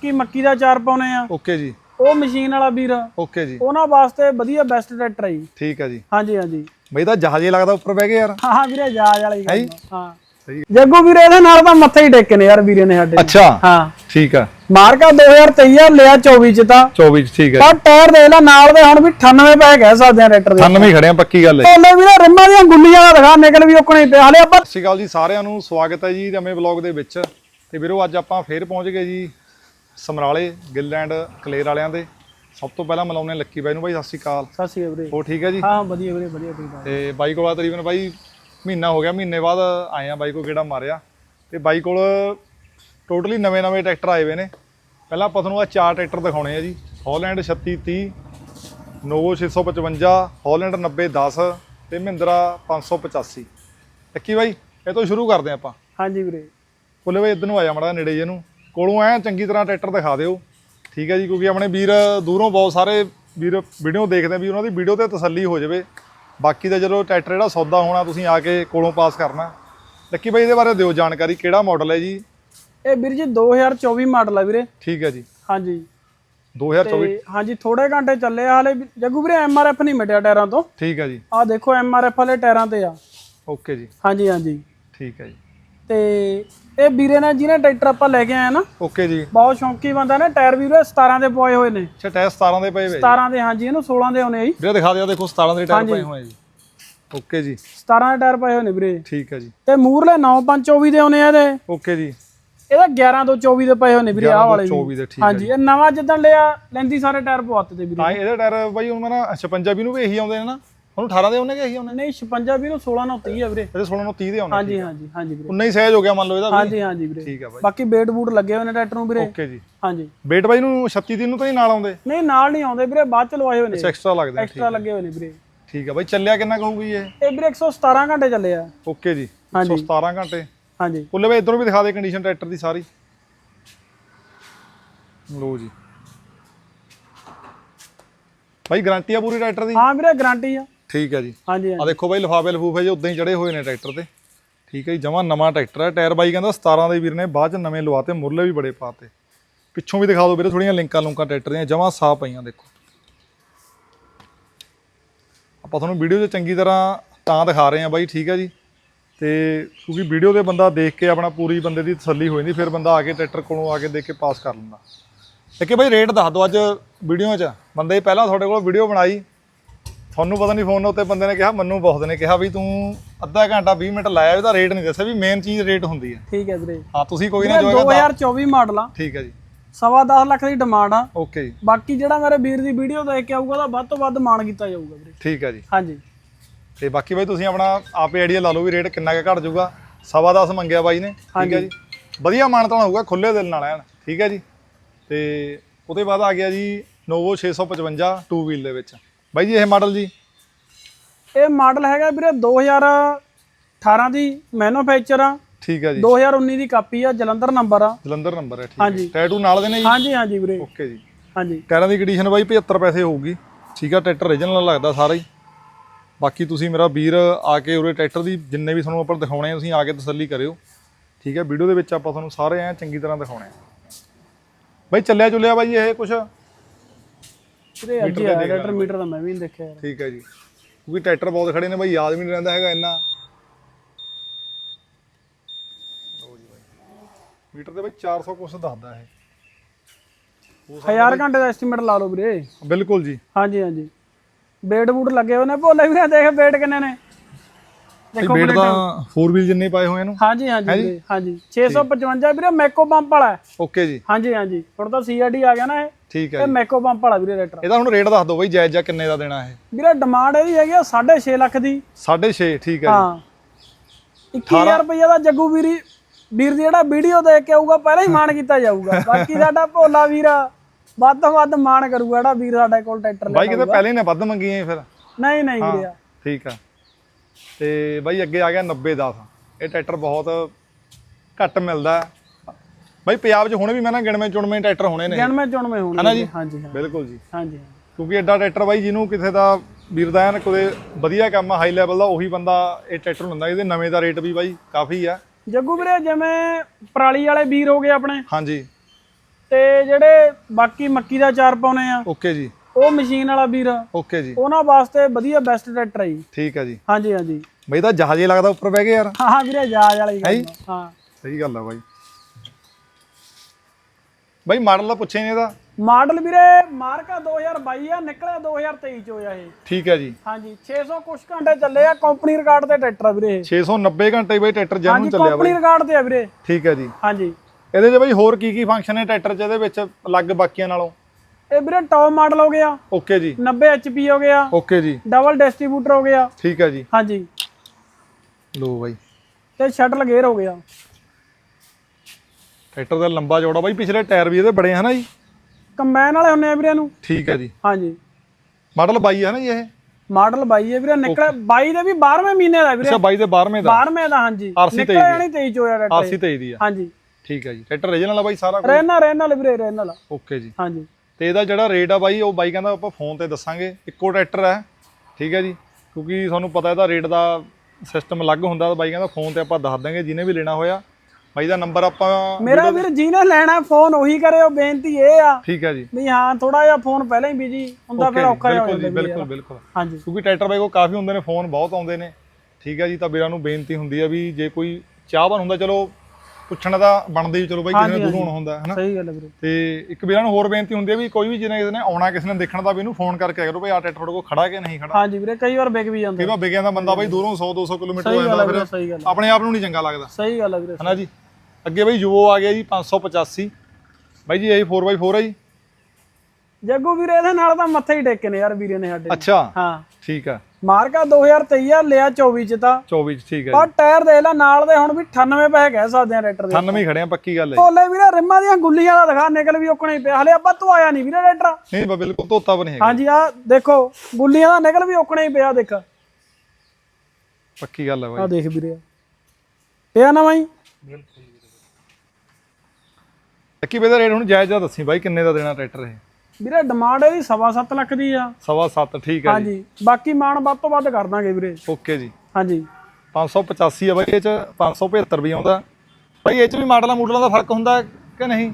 ਕੀ ਮੱਕੀ ਦਾ ਚਾਰ ਪਾਉਨੇ ਆ? ਓਕੇ ਜੀ। ਉਹ ਮਸ਼ੀਨ ਵਾਲਾ ਵੀਰ। ਓਕੇ ਜੀ। ਉਹਨਾਂ ਵਾਸਤੇ ਵਧੀਆ ਬੈਸਟ ਟਰੈਕਟਰ ਹੈ ਜੀ। ਠੀਕ ਹੈ ਜੀ। ਹਾਂਜੀ ਹਾਂਜੀ। ਬਈ ਤਾਂ ਜਹਾਜ਼ੇ ਲੱਗਦਾ ਉੱਪਰ ਬਹਿ ਕੇ ਯਾਰ। ਹਾਂ ਹਾਂ ਵੀਰੇ ਜਹਾਜ਼ ਵਾਲੀ ਗੱਲ। ਹਾਂ ਸਹੀ। ਜੱਗੂ ਵੀਰੇ ਇਹਦੇ ਨਾਲ ਤਾਂ ਮੱਥੇ ਹੀ ਟੇਕੇ ਨੇ ਯਾਰ ਵੀਰੇ ਨੇ ਸਾਡੇ। ਅੱਛਾ। ਹਾਂ। ਠੀਕ ਆ। ਮਾਰਕਾ 2023 ਆ ਲਿਆ 24 ਚ ਤਾਂ। 24 ਚ ਠੀਕ ਹੈ ਪਰ ਟਾਇਰ ਦੇ ਲੈ ਨਾਲ ਦੇ ਹੁਣ ਵੀ 98 ਪੈ ਕਹਿ ਸਕਦੇ ਆ ਟਰੈਕਟਰ ਦੇ। 98 ਹੀ ਖੜੇ ਆ ਪੱਕੀ ਗੱਲ ਹੈ ਉਹਨੇ ਵੀਰੇ ਰਿੰਮਾਂ ਦੀਆਂ ਗੁੱਲੀਆਂ ਦਾ ਦਿਖਾ ਨਿਕਲ ਵੀ ਓਕਣੇ ਤੇ। ਹਾਲੇ ਆਪਾਂ ਸਤਿ ਸ਼੍ਰੀ ਅਕਾਲ ਜੀ ਸਾਰਿਆਂ ਨੂੰ ਸਵਾਗਤ ਹੈ ਜੀ ਰਮੇ ਵਲੌਗ ਦੇ ਵਿੱਚ। ਤੇ ਵੀਰੋ ਅੱਜ ਆਪਾਂ ਫੇਰ ਪਹੁੰਚ ਗਏ ਜੀ। ਸਮਰਾਲੇ ਗਿੱਲ ਐਂਡ ਕਲੇਰ ਵਾਲਿਆਂ ਦੇ। ਸਭ ਤੋਂ ਪਹਿਲਾਂ ਮਿਲਾਉਂਦੇ ਹਾਂ ਲੱਕੀ ਬਾਈ ਨੂੰ ਬਾਈ ਸਤਿ ਸ਼੍ਰੀ ਅਕਾਲ। ਸਤਿ ਸ਼੍ਰੀ ਅਕਾਲ ਵੀਰੇ। ਹੋਰ ਠੀਕ ਹੈ ਜੀ? ਹਾਂ ਵਧੀਆ ਵੀਰੇ ਵਧੀਆ ਠੀਕ ਠਾਕ। ਤੇ ਬਾਈ ਕੋਲ ਆ ਤਕਰੀਬਨ ਬਾਈ ਮਹੀਨਾ ਹੋ ਗਿਆ ਮਹੀਨੇ ਬਾਅਦ ਆਏ ਆ ਬਾਈ ਕੋਲ ਕਿਹੜਾ ਮਾਰਿਆ। ਤੇ ਬਾਈ ਕੋਲ ਟੋਟਲੀ ਨਵੇਂ-ਨਵੇਂ ਟਰੈਕਟਰ ਆਏ ਹੋਏ ਨੇ। ਪਹਿਲਾਂ ਆਪਾਂ ਤੁਹਾਨੂੰ ਆ ਚਾਰ ਟਰੈਕਟਰ ਦਿਖਾਉਣੇ ਆ ਜੀ। ਹਾਲੈਂਡ 3630 ਨੋਵੋ 655 ਹਾਲੈਂਡ 9010 ਤੇ ਮਹਿੰਦਰਾ 585 ਲੱਕੀ ਬਾਈ ਇਹ ਤੋਂ ਸ਼ੁਰੂ ਕਰਦੇ ਆਪਾਂ। ਹਾਂਜੀ ਵੀਰੇ। ਕੋਲੇ ਬਾਈ ਇੱਧਰ ਨੂੰ ਆਇਆ ਮੜਾ ਨੇੜੇ ਜੇ ਨੂੰ। ਕੋਲੋਂ ਐ ਚੰਗੀ ਤਰ੍ਹਾਂ ਟਰੈਕਟਰ ਦਿਖਾ ਦਿਓ। ਠੀਕ ਹੈ ਜੀ ਕਿਉਂਕਿ ਆਪਣੇ ਵੀਰ ਦੂਰੋਂ ਬਹੁਤ ਸਾਰੇ ਵੀਰ ਵੀਡੀਓ ਦੇਖਦੇ ਆ ਵੀ ਉਹਨਾਂ ਦੀ ਵੀਡੀਓ ਤੇ ਤਸੱਲੀ ਹੋ ਜਾਵੇ। ਬਾਕੀ ਦਾ ਜਦੋਂ ਟਰੈਕਟਰ ਜਿਹੜਾ ਸੌਦਾ ਹੋਣਾ ਤੁਸੀਂ ਆ ਕੇ ਕੋਲੋਂ ਪਾਸ ਕਰਨਾ। ਲੱਕੀ ਬਾਈ ਇਹਦੇ ਬਾਰੇ ਦਿਓ ਜਾਣਕਾਰੀ ਕਿਹੜਾ ਮਾਡਲ ਹੈ ਜੀ? ਇਹ ਵੀਰ ਜੀ 2024 ਮਾਡਲ ਆ ਵੀਰੇ। ਠੀਕ ਹੈ ਜੀ। ਹਾਂਜੀ। 2024 ਤੇ ਹਾਂਜੀ ਥੋੜੇ ਘੰਟੇ ਚੱਲੇ ਆ ਹਾਲੇ ਜੱਗੂ ਵੀਰੇ ਐਮਆਰਐਫ ਨਹੀਂ ਮਿਟਿਆ ਟਾਇਰਾਂ ਤੋਂ। ਠੀਕ ਹੈ ਜੀ। ਆਹ ਦੇਖੋ ਐਮਆਰਐਫ ਵਾਲੇ ਟਾਇਰਾਂ ਤੇ ਆ। ਓਕੇ ਜੀ। ਹਾਂਜੀ ਹਾਂਜੀ। ਠੀਕ ਹੈ ਜੀ। ਤੇ ਇਹ ਵੀਰੇ ਨੇ ਜਿਹਨੇ ਟਰੈਕਟਰ ਆਪਾਂ ਲੈ ਕੇ ਆਏ ਨਾ ਓਕੇ ਜੀ। ਬਹੁਤ ਸ਼ੌਂਕੀ ਬੰਦਾ ਨੇ ਟਾਇਰ ਵੀਰੇ 17 ਦੇ ਪਵਾਏ ਹੋਏ ਨੇ। ਅੱਛਾ ਟੈਸ 17 ਦੇ ਪਏ ਵੇ 17 ਦੇ ਹਾਂਜੀ ਇਹਨੂੰ 16 ਦੇ ਆਉਣੇ ਆ ਜੀ। ਵੀਰੇ ਦਿਖਾ ਦਿਓ ਦੇਖੋ 17 ਦੇ ਟਾਇਰ ਪਏ ਹੋਏ ਆ ਜੀ। ਓਕੇ ਜੀ। 17 ਦੇ ਟਾਇਰ ਪਏ ਹੋਏ ਨੇ ਵੀਰੇ। ਠੀਕ ਹੈ ਜੀ। ਤੇ ਮੂਰਲੇ 9524 ਦੇ ਆਉਣੇ ਆ ਇਹਦੇ। ਓਕੇ ਜੀ। ਇਹਦਾ 11 ਤੋਂ 24 ਦੇ ਪਏ ਹੋਏ ਨੇ ਵੀਰੇ ਆਹ ਵਾਲੇ ਵੀ 24 ਦੇ ਠੀਕ ਹੈ ਹਾਂਜੀ ਇਹ ਨਵਾਂ ਜਿੱਦਾਂ ਲਿਆ ਲੈਂਦੀ ਸਾਰੇ ਟਾਇਰ ਪਵਾਤੇ ਤੇ ਵੀਰੇ। ਤਾਂ ਇਹਦੇ ਟਾਇਰ ਬਾਈ ਹੁਣ ਮੈਂ ਨਾ 56 ਵੀ ਨੂੰ ਵੀ ਇਹੀ ਆਉਂਦੇ ਨੇ ਨਾ? ਉਹਨੂੰ 18 ਦੇ ਉਹਨੇ ਕਿ ਇਹੀ ਆਉਂਦੇ ਨਹੀਂ 56 ਵੀ ਨੂੰ 16 ਨਾਲ 30 ਆ ਵੀਰੇ। ਇਹਦੇ 16 ਨੂੰ 30 ਦੇ ਆਉਂਦੇ ਹਾਂਜੀ ਹਾਂਜੀ ਹਾਂਜੀ ਵੀਰੇ। 19 ਸਹਿਜ ਹੋ ਗਿਆ ਮੰਨ ਲਓ ਇਹਦਾ ਵੀ। ਹਾਂਜੀ ਹਾਂਜੀ ਵੀਰੇ। ਠੀਕ ਹੈ ਬਾਈ। ਬਾਕੀ ਬੇਟ ਬੂਟ ਲੱਗੇ ਹੋਏ ਨੇ ਟਰੈਕਟਰ ਨੂੰ ਵੀਰੇ। ਓਕੇ ਜੀ। ਹਾਂਜੀ। ਬੇਟ ਬਾਈ ਨੂੰ 36 ਦਿਨ ਨੂੰ ਤਾਂ ਨਹੀਂ ਨਾਲ ਆਉਂਦੇ? ਨਹੀਂ ਨਾਲ ਨਹੀਂ ਆਉਂਦੇ ਵੀਰੇ ਬਾਅਦ ਚ ਲਵਾਏ ਹੋਏ ਨੇ। ਐਕਸਟਰਾ ਲੱਗਦੇ ਨੇ ਐਕਸਟਰਾ ਲੱਗੇ ਹੋਏ ਨੇ ਵੀਰੇ। ਠੀਕ ਹੈ ਬਾਈ ਚੱਲਿਆ ਕਿੰਨਾ ਕਹੂਗੀ ਇਹ? ਇਹ ਵੀਰੇ 117 ਘੰਟੇ ਚੱਲੇ ਆ। ਓਕੇ ਜੀ ਹਾਂਜੀ। 117 ਘੰਟੇ। ਹਾਂਜੀ। ਪੁੱਲੇ ਬਾਈ ਇਧਰੋਂ ਵੀ ਦਿਖਾ ਦੇ ਕੰਡੀਸ਼ਨ ਟਰੈਕਟਰ ਦੀ ਸਾਰੀ। ਲੋ ਜੀ। ਬਾਈ ਗਾਰੰਟੀ ਆ ਪੂਰੀ ਟਰੈਕਟਰ ਦੀ? ਹਾਂ ਵੀਰੇ ਗਾਰੰਟੀ ਆ। ਠੀਕ ਹੈ ਜੀ। ਹਾਂਜੀ ਆ ਦੇਖੋ ਬਾਈ ਲਿਫਾਫੇ ਲਫੂਫੇ ਜੇ ਉਦਾਂ ਹੀ ਚੜੇ ਹੋਏ ਨੇ ਟਰੈਕਟਰ ਤੇ। ਠੀਕ ਹੈ ਜੀ ਜਮਾ ਨਵਾਂ ਟਰੈਕਟਰ ਹੈ ਟਾਇਰ ਬਾਈ ਕਹਿੰਦਾ 17 ਦੇ ਵੀਰ ਨੇ ਬਾਅਦ ਚ ਨਵੇਂ ਲਵਾਤੇ ਮੁਰਲੇ ਵੀ ਬੜੇ ਪਾਤੇ ਪਿੱਛੋਂ ਵੀ ਦਿਖਾ ਦਿਓ ਵੀਰੇ ਥੋੜੀਆਂ ਲਿੰਕਾਂ ਲੁੰਕਾਂ ਟਰੈਕਟਰ ਦੀਆਂ ਜਮਾ ਸਾਫ਼ ਪਈਆਂ ਦੇਖੋ। ਆਪਾਂ ਤੁਹਾਨੂੰ ਵੀਡੀਓ 'ਚ ਚੰਗੀ ਤਰ੍ਹਾਂ ਤਾਂ ਦਿਖਾ ਰਹੇ ਹਾਂ ਬਾਈ ਠੀਕ ਹੈ ਜੀ। ਤੇ ਕਿਉਂਕਿ ਵੀਡੀਓ ਦੇ ਬੰਦਾ ਦੇਖ ਕੇ ਆਪਣਾ ਪੂਰੀ ਬੰਦੇ ਦੀ ਤਸੱਲੀ ਹੋ ਜਾਂਦੀ ਫਿਰ ਬੰਦਾ ਆ ਕੇ ਟਰੈਕਟਰ ਕੋਲੋਂ ਆ ਕੇ ਦੇਖ ਕੇ ਪਾਸ ਕਰ ਲੈਂਦਾ। ਤੇ ਕਿ ਬਾਈ ਰੇਟ ਦੱਸ ਦਿਓ ਅੱਜ ਵੀਡੀਓ 'ਚ। ਬੰਦੇ ਪਹਿਲਾਂ ਤੁਹਾਡੇ ਕੋਲ ਵੀਡੀਓ ਬਣਾਈ ਤੁਹਾਨੂੰ ਪਤਾ ਨਹੀਂ ਫੋਨ ਉੱਤੇ ਬੰਦੇ ਨੇ ਕਿਹਾ ਮੈਨੂੰ ਬਹੁਤ ਨੇ ਕਿਹਾ ਵੀ ਤੂੰ ਅੱਧਾ ਘੰਟਾ 20 ਮਿੰਟ ਲਾਇਆ ਉਹਦਾ ਰੇਟ ਨਹੀਂ ਦੱਸਿਆ ਵੀ ਮੇਨ ਚੀਜ਼ ਰੇਟ ਹੁੰਦੀ ਹੈ। ਠੀਕ ਹੈ ਵੀਰੇ। ਹਾਂ ਤੁਸੀਂ ਕੋਈ ਨਾ ਵੀਰੇ ਜੋ ਹੈਗਾ 2024 ਮਾਡਲ ਆ। ਠੀਕ ਹੈ ਜੀ। ਸਵਾ 10 ਲੱਖ ਦੀ ਡਿਮਾਂਡ ਆ। ਓਕੇ ਜੀ। ਬਾਕੀ ਜਿਹੜਾ ਮੇਰੇ ਵੀਰ ਦੀ ਵੀਡੀਓ ਦੇਖ ਕੇ ਆਊਗਾ ਉਹਦਾ ਵੱਧ ਤੋਂ ਵੱਧ ਮਾਣ ਕੀਤਾ ਜਾਊਗਾ ਵੀਰੇ। ਠੀਕ ਹੈ ਜੀ। ਹਾਂਜੀ। ਤੇ ਬਾਕੀ ਬਾਈ ਤੁਸੀਂ ਆਪਣਾ ਆਪੇ ਆਈਡੀਆ ਲਾ ਲਓ ਵੀ ਰੇਟ ਕਿੰਨਾ ਕੁ ਘਟ ਜਾਊਗਾ। ਸਵਾ 10 ਮੰਗਿਆ ਬਾਈ ਨੇ। ਠੀਕ ਹੈ ਜੀ। ਵਧੀਆ ਮਾਨਤਾਨ ਹੋਊਗਾ ਖੁੱਲੇ ਦਿਲ ਨਾਲ ਐਨ। ਠੀਕ ਹੈ ਜੀ। ਤੇ ਉਹਦੇ ਬਾਅਦ ਆ ਗਿਆ ਜੀ ਨੋਵੋ 655 ਟੂ ਵੀਲ ਦੇ ਵਿੱਚ। ਬਾਈ ਜੀ ਇਹ ਮਾਡਲ ਜੀ? ਇਹ ਮਾਡਲ ਹੈਗਾ ਵੀਰੇ 2018 ਦੀ ਮੈਨੂਫੈਕਚਰ ਆ। ਠੀਕ ਹੈ ਜੀ। 2019 ਦੀ ਕਾਪੀ ਆ ਜਲੰਧਰ ਨੰਬਰ ਆ। ਜਲੰਧਰ ਨੰਬਰ ਹੈ ਠੀਕ ਹੈ। ਟੈਟੂ ਨਾਲ ਦੇ ਨੇ ਜੀ? ਹਾਂਜੀ ਹਾਂਜੀ ਵੀਰੇ। ਓਕੇ ਜੀ। ਹਾਂਜੀ। ਟਾਇਰਾਂ ਦੀ ਕੰਡੀਸ਼ਨ ਬਾਈ 75 ਪੈਸੇ ਹੋਊਗੀ। ਠੀਕ ਆ ਟਰੈਕਟਰ ਰੀਜਨਲ ਲੱਗਦਾ ਸਾਰਾ ਹੀ। ਬਾਕੀ ਤੁਸੀਂ ਮੇਰਾ ਵੀਰ ਆ ਕੇ ਉਰੇ ਟਰੈਕਟਰ ਦੀ ਜਿੰਨੇ ਵੀ ਤੁਹਾਨੂੰ ਆਪਾਂ ਦਿਖਾਉਣੇ ਆ ਤੁਸੀਂ ਆ ਕੇ ਤਸੱਲੀ ਕਰਿਓ। ਠੀਕ ਹੈ ਵੀਡੀਓ ਦੇ ਵਿੱਚ ਆਪਾਂ ਤੁਹਾਨੂੰ ਸਾਰੇ ਐ ਚੰਗੀ ਤਰ੍ਹਾਂ ਦਿਖਾਉਣੇ ਆ। ਬਾਈ ਚੱਲਿਆ ਚੁੱਲਿਆ ਬਾਈ ਇਹ ਕੁਛ? ਵੀਰੇ ਅੱਜ ਆ ਰੇਟਰ ਮੀਟਰ ਦਾ ਮੈਂ ਵੀ ਨਹੀਂ ਦੇਖਿਆ ਯਾਰ। ਠੀਕ ਹੈ ਜੀ। ਕਿਉਂਕਿ ਟਰੈਕਟਰ ਬਹੁਤ ਖੜੇ ਨੇ ਬਾਈ ਯਾਦ ਵੀ ਨਹੀਂ ਰਹਿੰਦਾ ਹੈਗਾ ਇੰਨਾ। ਲਓ ਜੀ ਬਾਈ। ਮੀਟਰ ਦੇ ਬਾਈ 400 ਕੁਛ ਦੱਸਦਾ ਇਹ। ਹਜ਼ਾਰ ਘੰਟੇ ਦਾ ਐਸਟੀਮੇਟ ਲਾ ਲਓ ਵੀਰੇ। ਬਿਲਕੁਲ ਜੀ। ਹਾਂਜੀ ਹਾਂਜੀ। ਬੇਟ ਬੂਟ ਲੱਗੇ ਹੋਏ ਨੇ ਭੋਲੇ ਵੀਰੇ ਦੇਖ ਬੇਟ ਕਿੰਨੇ ਨੇ। ਦੇਖੋ ਬੇਟ। ਦਾ 4 ਵੀਲ ਜਿੰਨੇ ਪਾਏ ਹੋਏ ਇਹਨੂੰ ਹਾਂਜੀ ਹਾਂਜੀ ਹਾਂਜੀ। 655 ਵੀਰੇ ਮੈਕੋ ਪੰਪ ਵਾਲਾ ਹੈ। ਓਕੇ ਜੀ। ਹਾਂਜੀ ਹਾਂਜੀ। ਹੁਣ ਤਾਂ ਸੀਆਰਡੀ ਆ ਗਿਆ ਨਾ ਇਹ। ਠੀਕ ਹੈ ਇਹ ਮੈਕੋ ਪੰਪ ਵਾਲਾ ਵੀਰੇ ਰੇਟਰ। ਇਹਦਾ ਹੁਣ ਰੇਟ ਦੱਸ ਦਿਓ ਬਾਈ ਜਾਇਜ਼ ਜਾਂ ਕਿੰਨੇ ਦਾ ਦੇਣਾ ਇਹ? ਵੀਰੇ ਡਿਮਾਂਡ ਇਹਦੀ ਹੈਗੀ ਆ 6.5 ਲੱਖ ਦੀ। 6.5 ਠੀਕ ਹੈ ਜੀ। ਹਾਂ। 21000 ਰੁਪਏ ਦਾ ਜੱਗੂ ਵੀਰੀ ਵੀਰ ਦੀ ਜਿਹੜਾ ਵੀਡੀਓ ਦੇਖ ਕੇ ਆਊਗਾ ਪਹਿਲਾਂ ਹੀ ਮਾਣ ਕੀਤਾ ਜਾਊਗਾ। ਬਾਕੀ ਸਾਡਾ ਭੋਲਾ ਵੀਰ ਵੱਧ ਤੋਂ ਵੱਧ ਮਾਣ ਕਰੂਗਾ ਜਿਹੜਾ ਵੀਰ ਸਾਡੇ ਕੋਲ ਟਰੈਕਟਰ ਲੈ ਬਾਈ ਕਿਤੇ ਪਹਿਲੇ ਨੇ ਵੱਧ ਮੰਗੀਆਂ ਫਿਰ। ਨਹੀਂ ਨਹੀਂ ਵੀਰੇ। ਠੀਕ ਆ। ਤੇ ਬਾਈ ਅੱਗੇ ਆ ਗਿਆ 90 10 ਇਹ ਟਰੈਕਟਰ ਬਹੁਤ ਘੱਟ ਮਿਲਦਾ। ਬਾਈ ਪੰਜਾਬ 'ਚ ਹੁਣ ਵੀ ਮੈਂ ਨਾ ਗਿਣਵੇਂ ਚੁਣਵੇਂ ਟਰੈਕਟਰ ਹੋਣੇ ਨੇ। ਗਿਣਵੇਂ ਚੁਣਵੇਂ ਹੋਣਗੇ ਹਨਾ ਜੀ? ਹਾਂਜੀ ਹਾਂ ਬਿਲਕੁਲ ਜੀ। ਹਾਂਜੀ ਕਿਉਂਕਿ ਐਡਾ ਟਰੈਕਟਰ ਬਾਈ ਜਿਹਨੂੰ ਕਿਸੇ ਦਾ ਵੀਰ ਦਾ ਐਨ ਕੋਈ ਵਧੀਆ ਕੰਮ ਹਾਈ ਲੈਵਲ ਦਾ ਉਹੀ ਬੰਦਾ ਇਹ ਟਰੈਕਟਰ ਲੈਂਦਾ ਇਹਦੇ ਨਵੇਂ ਦਾ ਰੇਟ ਵੀ ਬਾਈ ਕਾਫੀ ਆ। ਜੱਗੂ ਵੀਰੇ ਜਿਵੇਂ ਪਰਾਲੀ ਵਾਲੇ ਵੀਰ ਹੋ ਗਏ ਆਪਣੇ। ਹਾਂਜੀ। ਤੇ ਜਿਹੜੇ ਬਾਕੀ ਮੱਕੀ ਦਾ ਚਾਰ ਪਾਉਨੇ ਆ। ਓਕੇ ਜੀ। ਉਹ ਮਸ਼ੀਨ ਵਾਲਾ ਵੀਰ। ਓਕੇ ਜੀ। ਉਹਨਾਂ ਵਾਸਤੇ ਵਧੀਆ ਬੈਸਟ ਟਰੈਕਟਰ ਹੈ ਜੀ। ਠੀਕ ਹੈ ਜੀ। ਹਾਂਜੀ ਹਾਂਜੀ। ਬਈ ਤਾਂ ਜਹਾਜ਼ੇ ਲੱਗਦਾ ਉੱਪਰ ਬਹਿ ਕੇ ਯਾਰ। ਹਾਂ ਹਾਂ ਵੀਰੇ ਜਹਾਜ਼ ਵਾਲੀ। ਹਾਂ ਸਹੀ ਗੱਲ ਆ ਬਾਈ। ਬਾਈ ਮਾਡਲ ਦਾ ਪੁੱਛੇ ਨੇ ਇਹਦਾ? ਮਾਡਲ ਵੀਰੇ ਮਾਰਕਾ 2022 ਆ ਨਿਕਲਿਆ 2023 ਚ ਹੋਇਆ ਇਹ। ਠੀਕ ਹੈ ਜੀ। ਹਾਂਜੀ 600 ਕੁਛ ਘੰਟੇ ਚੱਲੇ ਆ ਕੰਪਨੀ ਰਿਕਾਰਡ ਤੇ ਟਰੈਕਟਰ ਵੀਰੇ ਇਹ। 690 ਘੰਟੇ ਬਾਈ ਟਰੈਕਟਰ ਹਾਂਜੀ ਚੱਲਿਆ ਕੰਪਨੀ ਬਾਈ। ਰਿਕਾਰਡ ਤੇ ਆ ਵੀਰੇ। ਠੀਕ ਹੈ ਜੀ। ਹਾਂਜੀ। ਇਹਦੇ 'ਚ ਬਾਈ ਹੋਰ ਕੀ ਕੀ ਫੰਕਸ਼ਨ ਹੈ ਟਰੈਕਟਰ 'ਚ ਇਹਦੇ ਵਿੱਚ ਅਲੱਗ ਬਾਕੀਆਂ ਨਾਲੋਂ? ਇਹ ਵੀਰੇ ਟੌਪ ਮਾਡਲ ਹੋ ਗਿਆ। ਓਕੇ ਜੀ। 90 HP ਹੋ ਗਿਆ। ਓਕੇ ਜੀ। ਡਬਲ ਡਿਸਟ੍ਰੀਬਿਊਟਰ ਹੋ ਗਿਆ। ਠੀਕ ਹੈ ਜੀ। ਹਾਂਜੀ। ਲੋ ਬਾਈ। ਤੇ ਸ਼ਟਲ ਗੇਅਰ ਹੋ ਗਿਆ। ਟਰੈਕਟਰ ਦਾ ਲੰਬਾ ਚੌੜਾ ਬਾਈ ਪਿਛਲੇ ਟਾਇਰ ਵੀ ਇਹਦੇ ਬੜੇ ਹਨਾ ਜੀ। ਕੰਬਾਈਨ ਵਾਲੇ ਹੁੰਨੇ ਆ ਵੀਰੇ ਨੂੰ ਠੀਕ ਹੈ ਜੀ। ਹਾਂਜੀ। ਮਾਡਲ 22 ਹੈ ਨਾ ਜੀ ਇਹ? ਮਾਡਲ 22 ਹੈ ਵੀਰੇ। ਨਿਕਲਿਆ 22 ਦੇ ਵੀ 12ਵੇਂ ਮਹੀਨੇ ਦਾ ਵੀਰੇ। ਅੱਛਾ 22 ਦੇ 12ਵੇਂ ਦਾ। 12ਵੇਂ ਦਾ ਹਾਂਜੀ। RC ਨਿਕਲਿਆ ਜਾਣੀ 23 ਚ ਹੋਇਆ ਟਰੈਕਟਰ ਆਰਸੀ 23 ਦੀ ਆ। ਹਾਂਜੀ। ਠੀਕ ਹੈ ਜੀ। ਟਰੈਕਟਰ ਰੀਜਨਲ ਆ ਬਾਈ ਸਾਰਾ ਕੁਝ? ਰਹਿਣ ਨਾਲ ਰਹਿਣ ਨਾਲ ਵੀਰੇ ਰਹਿਣ ਨਾਲ ਓਕੇ ਜੀ। ਹਾਂਜੀ। ਤੇ ਇਹਦਾ ਜਿਹੜਾ ਰੇਟ ਆ ਬਾਈ ਉਹ ਬਾਈ ਕਹਿੰਦਾ ਆਪਾਂ ਫੋਨ ਤੇ ਦੱਸਾਂਗੇ। ਇੱਕੋ ਟਰੈਕਟਰ ਹੈ ਠੀਕ ਹੈ ਜੀ। ਕਿਉਂਕਿ ਤੁਹਾਨੂੰ ਪਤਾ ਇਹਦਾ ਰੇਟ ਦਾ ਸਿਸਟਮ ਅਲੱਗ ਹੁੰਦਾ ਤਾਂ ਬਾਈ ਕਹਿੰਦਾ ਫੋਨ ਤੇ ਆਪਾਂ ਦੱਸ ਦਾਂਗੇ ਜਿਹਨੇ ਵੀ ਲੈਣਾ ਹੋਇਆ। ਬਾਈ ਦਾ ਨੰਬਰ ਆਪਾਂ ਮੇਰਾ ਵੀਰ ਜਿਹਨੇ ਲੈਣਾ ਫੋਨ ਉਹੀ ਕਰਿਓ ਬੇਨਤੀ ਇਹ ਆ ਠੀਕ ਹੈ ਜੀ। ਵੀ ਹਾਂ ਥੋੜਾ ਜਿਹਾ ਫੋਨ ਪਹਿਲਾਂ ਹੀ ਬਿਜ਼ੀ ਹੁੰਦਾ ਫਿਰ ਔਖਾ ਹੋ ਜਾਂਦਾ ਬਿਲਕੁਲ ਬਿਲਕੁਲ। ਹਾਂਜੀ। ਕਿਉਂਕਿ ਟਰੈਕਟਰ ਬਾਈ ਕੋ ਕਾਫੀ ਹੁੰਦੇ ਨੇ ਫੋਨ ਬਹੁਤ ਆਉਂਦੇ ਨੇ ਠੀਕ ਹੈ ਜੀ ਤਾਂ ਵੀਰਾਂ ਨੂੰ ਬੇਨਤੀ ਹੁੰਦੀ ਆ ਵੀ ਜੇ ਕੋਈ ਚਾਹਵਾਨ ਹੁੰਦਾ ਚਲੋ ਪੁੱਛਣ ਦਾ ਬਣਦਾ ਹੀ ਚਲੋ ਬਾਈ ਕਿਸੇ ਨੇ ਦੂਰੋਂ ਆਉਣਾ ਹੁੰਦਾ ਹੈ ਨਾ ਸਹੀ ਗੱਲ ਹੈ ਵੀਰੇ। ਤੇ ਇੱਕ ਵੀਰਾਂ ਨੂੰ ਹੋਰ ਬੇਨਤੀ ਹੁੰਦੀ ਹੈ ਵੀ ਕੋਈ ਵੀ ਜਿਹਨੇ ਕਿਸੇ ਨੇ ਆਉਣਾ ਕਿਸੇ ਨੇ ਦੇਖਣ ਦਾ ਵੀ ਇਹਨੂੰ ਫੋਨ ਕਰਕੇ ਕਰੋ ਭਾਈ ਆ ਟਰੈਕਟਰ ਕੋਲ ਖੜਾ ਕਿ ਨਹੀਂ ਖੜਾ। ਹਾਂਜੀ ਵੀਰੇ ਕਈ ਵਾਰ ਵਿਕ ਵੀ ਜਾਂਦਾ। ਕਈ ਵਾਰ ਵਿਗਿਆਂ ਦਾ ਬੰਦਾ ਬਾਈ ਦੂਰੋਂ 100 200 ਕਿਲੋਮੀਟਰ ਹੋ ਜਾਂਦਾ ਫਿਰ। ਆਪਣੇ ਆਪ ਨੂੰ ਨਹੀਂ ਚੰਗਾ ਲੱਗਦਾ। ਸਹੀ ਗੱਲ ਹੈ ਵੀਰੇ ਹਨਾ ਜੀ? ਅੱਗੇ ਬਾਈ ਯੂਵੋ ਆ ਗਿਆ ਜੀ 585 ਬਾਈ ਜੀ ਇਹ 4x4 ਹੈ ਜੀ। ਜੱਗੂ ਵੀਰੇ ਇਹਦੇ ਨਾਲ ਤਾਂ ਮੱਥੇ ਹੀ ਟੇਕੇ ਨੇ ਯਾਰ ਵੀਰੇ ਨੇ ਸਾਡੇ। ਅੱਛਾ। ਹਾਂ। ਠੀਕ ਆ। ਮਾਰਕਾ 2023 ਆ ਲਿਆ 24 ਚ ਤਾਂ। 24 ਚ ਠੀਕ ਹੈ ਪਰ ਟਾਇਰ ਦੇਖ ਲੈ ਨਾਲ ਦੇ ਹੁਣ ਵੀ 98 ਪੈਸੇ ਕਹਿ ਸਕਦੇ ਆ ਟਰੈਕਟਰ ਦੇ। 98 ਹੀ ਖੜੇ ਆ ਪੱਕੀ ਗੱਲ ਹੈ ਭੋਲੇ ਵੀਰੇ ਰਿੰਮਾਂ ਦੀਆਂ ਗੁੱਲੀਆਂ ਦਾ ਦਿਖਾ ਨਿਕਲ ਵੀ ਓਕਣਾ ਹੀ ਪਿਆ। ਹਲੇ ਆਪਾਂ ਤੂੰ ਆਇਆ ਨਹੀਂ ਵੀਰੇ ਟਰੈਕਟਰ ਨਹੀਂ ਬਾ ਬਿਲਕੁਲ ਧੋਤਾ ਬਣੀ ਹੈਗਾ। ਹਾਂਜੀ ਆ ਦੇਖੋ ਗੁੱਲੀਆਂ ਦਾ ਨਿਕਲ ਵੀ ਓਕਣਾ ਹੀ ਪਿਆ ਦੇਖ। ਪੱਕੀ ਗੱਲ ਹੈ ਆ ਬਾਈ ਦੇਖ ਵੀਰੇ। ਪਿਆ ਨਾ ਬਾਈ। ਪੱਕੀ ਬੇ ਦਾ ਰੇਟ ਹੁਣ ਜਾਇਜ਼ ਜਾ ਦੱਸੀ ਬਾਈ ਕਿੰਨੇ ਦਾ ਦੇਣਾ ਟਰੈਕਟਰ ਇਹ। ਵੀਰੇ ਡਿਮਾਂਡ ਇਹਦੀ ਸਵਾ ਸੱਤ ਲੱਖ ਦੀ ਆ। ਸਵਾ ਸੱਤ ਠੀਕ ਹੈ ਜੀ। ਹਾਂਜੀ ਬਾਕੀ ਮਾਨ ਵੱਧ ਤੋਂ ਵੱਧ ਕਰ ਦਾਂਗੇ ਵੀਰੇ। ਓਕੇ ਜੀ। ਹਾਂਜੀ। 585 ਆ ਬਾਈ ਇਹ ਚ 575 ਵੀ ਆਉਂਦਾ। ਬਾਈ ਇਹ ਚ ਵੀ ਮਾਡਲਾਂ ਮੂਡਲਾਂ ਦਾ ਫ਼ਰਕ ਹੁੰਦਾ ਕਿ ਨਹੀਂ?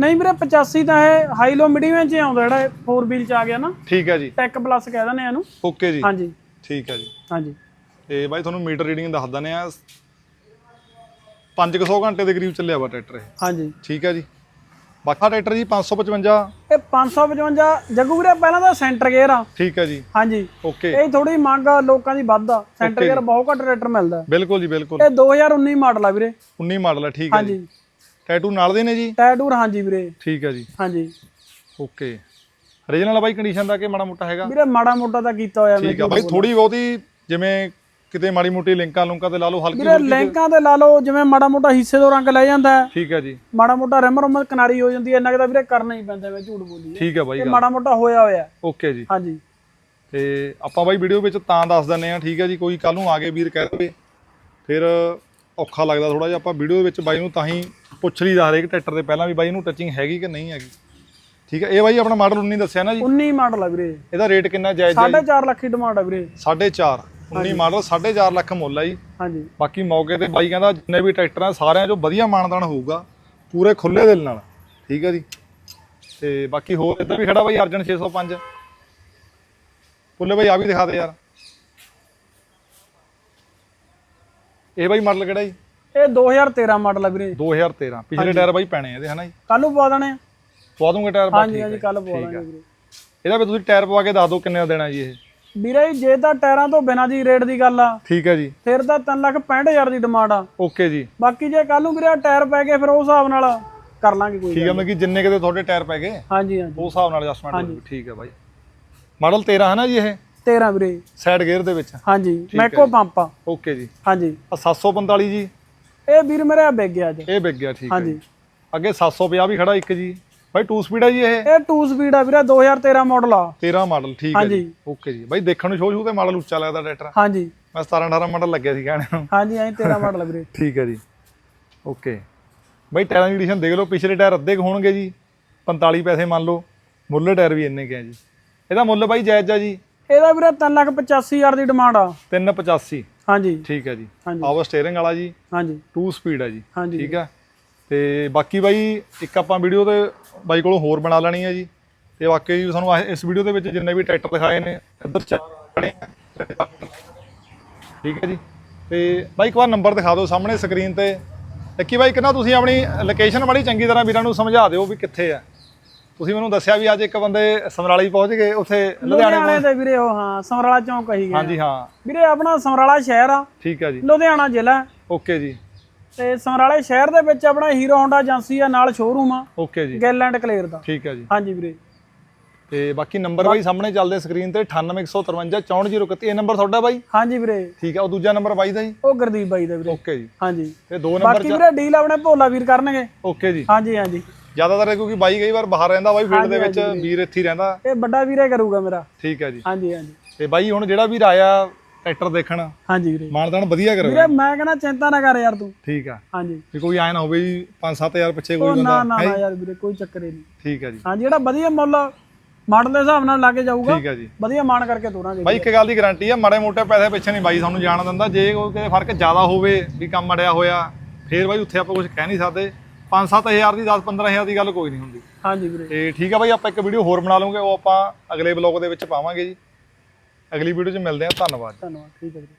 ਨਹੀਂ ਵੀਰੇ 85 ਤਾਂ ਇਹ ਹਾਈ ਲੋ ਮੀਡੀਅਮ ਚ ਆਉਂਦਾ ਜਿਹੜਾ 4 ਵੀਲ ਚ ਆ ਗਿਆ ਨਾ। ਠੀਕ ਹੈ ਜੀ। ਟੈਕ ਪਲੱਸ ਕਹਿ ਦਿੰਦੇ ਆ ਇਹਨੂੰ। ਓਕੇ ਜੀ। ਹਾਂਜੀ। ਠੀਕ ਹੈ ਜੀ। ਹਾਂਜੀ। ਤੇ ਬਾਈ ਤੁਹਾਨੂੰ ਮੀਟਰ ਰੀਡਿੰਗ ਦੱਸ ਦਿੰਦੇ ਆ। 500 ਘੰਟੇ ਦੇ ਕਰੀਬ ਚੱਲਿਆ ਵਾ ਟਰੈਕਟਰ ਇਹ। ਹਾਂਜੀ। ਠੀਕ ਹੈ ਜੀ। ਬਾਕੀ ਟਰੈਕਟਰ ਜੀ 555 ਇਹ 555 ਜੱਗੂ ਵੀਰੇ ਪਹਿਲਾਂ ਤਾਂ ਸੈਂਟਰ ਗੇਅਰ ਆ। ਠੀਕ ਹੈ ਜੀ। ਹਾਂਜੀ। ਓਕੇ। ਇਹ ਥੋੜੀ ਮੰਗ ਆ ਲੋਕਾਂ ਦੀ ਵੱਧ ਆ। ਸੈਂਟਰ ਗੇਅਰ ਬਹੁਤ ਘੱਟ ਟਰੈਕਟਰ ਮਿਲਦਾ। ਬਿਲਕੁਲ ਜੀ ਬਿਲਕੁਲ। ਇਹ 2019 ਮਾਡਲ ਆ ਵੀਰੇ। 19 ਮਾਡਲ ਹੈ ਠੀਕ ਹੈ ਜੀ। ਹਾਂਜੀ। ਟੈਟੂ ਨਾਲ ਦੇ ਨੇ ਜੀ? ਟੈਟੂਰ ਹਾਂਜੀ ਵੀਰੇ। ਠੀਕ ਹੈ ਜੀ। ਹਾਂਜੀ। ਓਕੇ। ਰੀਜਨਲ ਬਾਈ ਕੰਡੀਸ਼ਨ ਦਾ ਕਿ ਮਾੜਾ ਮੋਟਾ ਹੈਗਾ? ਵੀਰੇ ਮਾੜਾ ਮੋਟਾ ਤਾਂ ਕੀਤਾ ਹੋਇਆ ਮੈਂ ਠੀਕ ਆ ਬਾਈ ਥੋੜੀ ਬਹੁਤੀ ਜਿਵੇਂ ਕਿਤੇ ਮਾੜੀ ਮੋਟੀ ਲਿੰਕਾਂ ਲੁੰਕਾਂ ਤੇ ਲਾ ਲਓ ਹਲਕੀ ਵੀਰੇ ਲਿੰਕਾਂ ਤੇ ਲਾ ਲਓ ਜਿਵੇਂ ਮਾੜਾ ਮੋਟਾ ਹਿੱਸੇ ਤੋਂ ਰੰਗ ਲੈ ਜਾਂਦਾ ਹੈ। ਠੀਕ ਹੈ ਜੀ। ਮਾੜਾ ਮੋਟਾ ਰਿਮ ਰੁਮ ਕਿਨਾਰੀ ਹੋ ਜਾਂਦੀ ਹੈ ਇੰਨਾ ਕੁ ਤਾਂ ਵੀਰੇ ਕਰਨਾ ਹੀ ਪੈਂਦਾ ਮੈਂ ਝੂਠ ਬੋਲੀ ਠੀਕ ਹੈ ਬਾਈ ਇਹ ਮਾੜਾ ਮੋਟਾ ਹੋਇਆ ਹੋਇਆ ਓਕੇ ਜੀ। ਹਾਂਜੀ। ਤੇ ਆਪਾਂ ਬਾਈ ਵੀਡੀਓ ਵਿੱਚ ਤਾਂ ਦੱਸ ਦਿੰਨੇ ਆ ਠੀਕ ਹੈ ਜੀ ਕੋਈ ਕੱਲ ਨੂੰ ਆ ਕੇ ਵੀਰ ਕਹਿ ਦੇਵੇ। ਫਿਰ ਔਖਾ ਲੱਗਦਾ ਥੋੜਾ ਜਿਹਾ ਆਪਾਂ ਵੀਡੀਓ ਵਿੱਚ ਬਾਈ ਨੂੰ ਤਾਂ ਹੀ ਪੁੱਛ ਲਈਦਾ ਹਰੇਕ ਟਰੈਕਟਰ ਦੇ ਪਹਿਲਾਂ ਵੀ ਬਾਈ ਨੂੰ ਟੱਚਿੰਗ ਹੈਗੀ ਕਿ ਨਹੀਂ ਹੈਗੀ। ਠੀਕ ਹੈ ਇਹ ਬਾਈ ਆਪਣਾ ਮਾਡਲ 19 ਦੱਸਿਆ ਨਾ ਜੀ। 19 ਮਾਡਲ ਆ ਵੀਰੇ। ਇਹਦਾ ਰੇਟ ਕਿੰਨਾ ਜਾਇਜ਼ ਹੈ 4.5 ਲੱਖ ਦੀ ਡਿਮਾਂਡ ਆ ਵੀਰੇ। 4.5 19 ਮਾਡਲ 4.5 ਲੱਖ ਮੁੱਲ ਆ ਜੀ। ਹਾਂਜੀ। ਬਾਕੀ ਮੌਕੇ ਤੇ ਬਾਈ ਕਹਿੰਦਾ ਜਿੰਨੇ ਵੀ ਟਰੈਕਟਰ ਆ ਸਾਰਿਆਂ 'ਚੋਂ ਵਧੀਆ ਮਾਨਦਾਨ ਹੋਊਗਾ ਪੂਰੇ ਖੁੱਲੇ ਦਿਲ ਨਾਲ। ਠੀਕ ਹੈ ਜੀ। ਤੇ ਬਾਕੀ ਹੋਰ ਇੱਧਰ ਵੀ ਖੜਾ ਬਾਈ ਅਰਜਨ 605 ਪੁੱਲੇ ਬਾਈ ਆ ਵੀ ਦਿਖਾ ਦੇ ਯਾਰ। ਇਹ ਬਾਈ ਮਾਡਲ ਕਿਹੜਾ ਜੀ? ਇਹ 2013 ਮਾਡਲ ਆ ਵੀਰੇ। 2013 ਪਿਛਲੇ ਟਾਇਰ ਬਾਈ ਪੈਣੇ ਇਹਦੇ ਹਨਾ ਜੀ? ਕੱਲ ਨੂੰ ਪਵਾ ਦੇਣੇ ਆ। ਪਵਾ ਦੂੰਗੇ ਟਾਇਰ ਬਾਈ ਹਾਂਜੀ ਹਾਂਜੀ ਕੱਲ ਪਵਾ ਦਾਂਗੇ ਵੀਰੇ। ਇਹਦਾ ਵੀ ਤੁਸੀਂ ਟਾਇਰ ਪਵਾ ਕੇ ਦੱਸ ਦਿਓ ਕਿੰਨੇ ਦਾ ਦੇਣਾ ਜੀ ਇਹ। ਵੀਰੇ ਜੀ, ਤਾਂ ਟਾਇਰਾਂ ਤੋਂ ਬਿਨਾਂ ਦੀ ਰੇਟ ਦੀ ਗੱਲ ਆ। ਠੀਕ ਹੈ ਜੀ। ਫਿਰ ਤਾਂ 3 ਲੱਖ 65000 ਦੀ ਡਿਮਾਂਡ ਆ। ਓਕੇ ਜੀ। ਬਾਕੀ ਜੇ ਕੱਲ ਨੂੰ ਵੀਰੇ ਟਾਇਰ ਪੈ ਗਏ ਫਿਰ ਉਸ ਹਿਸਾਬ ਨਾਲ ਕਰ ਲਾਂਗੇ ਕੋਈ ਠੀਕ ਹੈ ਮਤਲਬ ਕਿ ਜਿੰਨੇ ਕਿਤੇ ਤੁਹਾਡੇ ਟਾਇਰ ਪੈ ਗਏ ਹਾਂਜੀ ਹਾਂਜੀ। ਉਸ ਹਿਸਾਬ ਨਾਲ ਐਡਜਸਟਮੈਂਟ ਹੋਊਗੀ ਠੀਕ ਹੈ ਬਾਈ। ਮਾਡਲ 13 ਹੈ ਨਾ ਜੀ ਇਹ? 13 ਵੀਰੇ। ਸਾਈਡ ਗੇਅਰ ਦੇ ਵਿੱਚ? ਹਾਂਜੀ ਮੈਕੋ ਪੰਪ ਆ। ਓਕੇ ਜੀ। ਹਾਂਜੀ। ਆ 745 ਜੀ? ਇਹ ਵੀਰ ਮੇਰੇ ਆ ਵਿਕ ਗਿਆ ਅੱਜ। ਇਹ ਵਿਕ ਗਿਆ ਠੀਕ ਹੈ ਹਾਂਜੀ। ਅੱਗੇ 750 ਵੀ ਖੜਾ ਇੱਕ ਜੀ। ਬਾਈ 2 ਸਪੀਡ ਹੈ ਜੀ ਇਹ? ਇਹ 2 ਸਪੀਡ ਆ ਵੀਰੇ 2013 ਮਾਡਲ ਆ। 13 ਮਾਡਲ ਠੀਕ ਹੈ ਜੀ। ਓਕੇ ਜੀ। ਬਾਈ ਦੇਖਣ ਨੂੰ ਸ਼ੋਅ ਸ਼ੂ ਤੇ ਮਾਡਲ ਉੱਚਾ ਲੱਗਦਾ ਟਰੈਕਟਰ ਹਾਂਜੀ। ਮੈਂ 17 18 ਮਾਡਲ ਲੱਗਿਆ ਸੀ ਕਹਿਣ ਨੂੰ। ਹਾਂਜੀ ਐਂ 13 ਮਾਡਲ ਆ ਵੀਰੇ। ਠੀਕ ਹੈ ਜੀ। ਓਕੇ ਬਾਈ ਟਾਇਰਾਂ ਦੀ ਕੰਡੀਸ਼ਨ ਦੇਖ ਲਓ ਪਿਛਲੇ ਟਾਇਰ ਅੱਧੇ ਹੋਣਗੇ ਜੀ। 45 ਪੈਸੇ ਮੰਨ ਲਓ। ਮੁੱਲ ਟਾਇਰ ਵੀ ਇੰਨੇ ਕੇ ਆ ਜੀ। ਇਹਦਾ ਮੁੱਲ ਬਾਈ ਜਾਇਜ਼ ਆ ਜੀ। ਇਹਦਾ ਵੀਰੇ 385000 ਦੀ ਡਿਮਾਂਡ ਆ। 385 ਹਾਂਜੀ। ਠੀਕ ਹੈ ਜੀ। ਪਾਵਰ ਸਟੀਅਰਿੰਗ ਵਾਲਾ ਜੀ। ਹਾਂਜੀ। 2 ਸਪੀਡ ਹੈ ਜੀ। ਠੀਕ ਹੈ ਤੇ ਬਾਕੀ ਬਾਈ ਇੱਕ ਆਪਾਂ ਵੀਡੀਓ ਤੇ ਬਾਈ ਕੋਲੋਂ ਹੋਰ ਬਣਾ ਲੈਣੀ ਹੈ ਜੀ। ਤੇ ਵਾਕਈ ਜੀ ਆਹ- ਇਸ ਵੀਡੀਓ ਦੇ ਵਿੱਚ ਜਿੰਨੇ ਵੀ ਟਰੈਕਟਰ ਦਿਖਾਏ ਨੇ ਇੱਧਰ ਚੱਲੇ ਠੀਕ ਹੈ ਜੀ। ਤੇ ਬਾਈ ਇੱਕ ਵਾਰ ਨੰਬਰ ਦਿਖਾ ਦਿਓ ਸਾਹਮਣੇ ਸਕਰੀਨ ਤੇ। ਲੱਕੀ ਬਾਈ ਕਿੰਨਾ ਤੁਸੀਂ ਆਪਣੀ ਲੋਕੇਸ਼ਨ ਬੜੀ ਚੰਗੀ ਤਰ੍ਹਾਂ ਵੀਰਾਂ ਨੂੰ ਸਮਝਾ ਦਿਓ ਵੀ ਕਿੱਥੇ ਆ। ਤੁਸੀਂ ਮੈਨੂੰ ਦੱਸਿਆ ਵੀ ਅੱਜ ਇੱਕ ਬੰਦੇ ਸਮਰਾਲੀ ਪਹੁੰਚ ਗਏ ਉੱਥੇ ਲੁਧਿਆਣੇ ਦੇ ਵੀਰੇ ਉਹ ਹਾਂ ਸਮਰਾਲਾ ਚੌਂਕ ਕਹੀ ਹਾਂਜੀ ਹਾਂ। ਵੀਰੇ ਆਪਣਾ ਸਮਰਾਲਾ ਸ਼ਹਿਰ ਆ। ਠੀਕ ਹੈ ਜੀ। ਲੁਧਿਆਣਾ ਜ਼ਿਲ੍ਹਾ। ਓਕੇ ਜੀ। ਤੇ ਸਮਰਾਲੇ ਸ਼ਹਿਰ ਦੇ ਵਿੱਚ ਆਪਣਾ ਹੀਰੋ ਹੋਂਡਾ ਏਜੰਸੀ ਆ ਨਾਲ ਸ਼ੋਰੂਮ ਆ। ਓਕੇ ਜੀ। ਗਿੱਲ ਐਂਡ ਕਲੇਰ ਦਾ। ਠੀਕ ਹੈ ਜੀ। ਹਾਂਜੀ ਵੀਰੇ। ਤੇ ਬਾਕੀ ਨੰਬਰ ਬਾਈ ਸਾਹਮਣੇ ਚੱਲਦੇ ਸਕਰੀਨ ਤੇ 98153 64031 ਇਹ ਨੰਬਰ ਤੁਹਾਡਾ ਬਾਈ? ਹਾਂਜੀ ਵੀਰੇ। ਠੀਕ ਹੈ ਉਹ ਦੂਜਾ ਨੰਬਰ ਬਾਈ ਦਾ ਜੀ? ਉਹ ਗੁਰਦੀਪ ਬਾਈ ਦਾ ਵੀਰੇ। ਓਕੇ ਜੀ। ਹਾਂਜੀ। ਤੇ ਦੋ ਨੰਬਰ ਬਾਕੀ ਵੀਰੇ ਡੀਲ ਆਪਣੇ ਭੋਲਾ ਵੀਰ ਕਰਨਗੇ। ਓਕੇ ਜੀ। ਹਾਂਜੀ ਹਾਂਜੀ। ਜ਼ਿਆਦਾਤਰ ਕਿਉਂਕਿ ਬਾਈ ਕਈ ਵਾਰ ਬਾਹਰ ਰਹਿੰਦਾ ਬਾਈ ਫੀਲਡ ਦੇ ਵਿੱਚ ਵੀਰ ਇੱਥੇ ਹੀ ਰਹਿੰਦਾ। ਇਹ ਵੱਡਾ ਵੀਰੇ ਕਰੂਗਾ ਮੇਰਾ। ਠੀਕ ਹੈ ਜੀ। ਹਾਂਜੀ ਹਾਂਜੀ। ਤੇ ਬਾਈ ਹੁਣ ਜਿਹੜਾ ਵੀਰ ਆਇਆ ਟਰੈਕਟਰ ਦੇਖਣ। ਹਾਂਜੀ ਵੀਰੇ। ਮਾਨਦਾਨ ਵਧੀਆ ਕਰੋ। ਵੀਰੇ ਮੈਂ ਕਹਿੰਦਾ ਚਿੰਤਾ ਨਾ ਕਰ ਯਾਰ ਤੂੰ। ਠੀਕ ਆ। ਹਾਂਜੀ। ਵੀ ਕੋਈ ਆਇਆ ਨਾ ਹੋਵੇ ਜੀ 5-7000 ਪਿੱਛੇ ਕੋਈ ਨਾ ਨਾ ਨਾ ਯਾਰ ਵੀਰੇ ਕੋਈ ਚੱਕਰ ਹੀ ਨਹੀਂ। ਠੀਕ ਹੈ ਜੀ। ਹਾਂਜੀ ਜਿਹੜਾ ਵਧੀਆ ਮੁੱਲ ਮਾਡਲ ਦੇ ਹਿਸਾਬ ਨਾਲ ਲਾ ਕੇ ਜਾਊਗਾ ਠੀਕ ਹੈ ਜੀ। ਵਧੀਆ ਮਾਨ ਕਰਕੇ ਤੋਰਾਂਗੇ ਬਾਈ ਇੱਕ ਗੱਲ ਦੀ ਗਾਰੰਟੀ ਆ ਮਾੜੇ ਮੋਟੇ ਪੈਸੇ ਪਿੱਛੇ ਨਹੀਂ ਬਾਈ ਸਾਨੂੰ ਜਾਣ ਦਿੰਦਾ। ਜੇ ਕੋਈ ਕਿਤੇ ਫ਼ਰਕ ਜ਼ਿਆਦਾ ਹੋਵੇ ਵੀ ਕੰਮ ਅੜਿਆ ਹੋਇਆ ਫੇਰ ਬਾਈ ਉੱਥੇ ਆਪਾਂ ਕੁਝ ਕਹਿ ਨਹੀਂ ਸਕਦੇ। 5-7000 ਦੀ 10-15000 ਦੀ ਗੱਲ ਕੋਈ ਨਹੀਂ ਹੁੰਦੀ। ਹਾਂਜੀ ਵੀਰੇ। ਤੇ ਠੀਕ ਆ ਬਾਈ ਆਪਾਂ ਇੱਕ ਵੀਡੀਓ ਹੋਰ ਬਣਾ ਲਵਾਂਗੇ ਉਹ ਆਪਾਂ ਅਗਲੇ ਬਲੌਗ ਦੇ ਵਿੱਚ ਪਾਵਾਂਗੇ ਜੀ। ਅਗਲੀ ਵੀਡੀਓ 'ਚ ਮਿਲਦੇ ਹਾਂ ਧੰਨਵਾਦ ਧੰਨਵਾਦ ਠੀਕ ਹੈ ਵੀਰੇ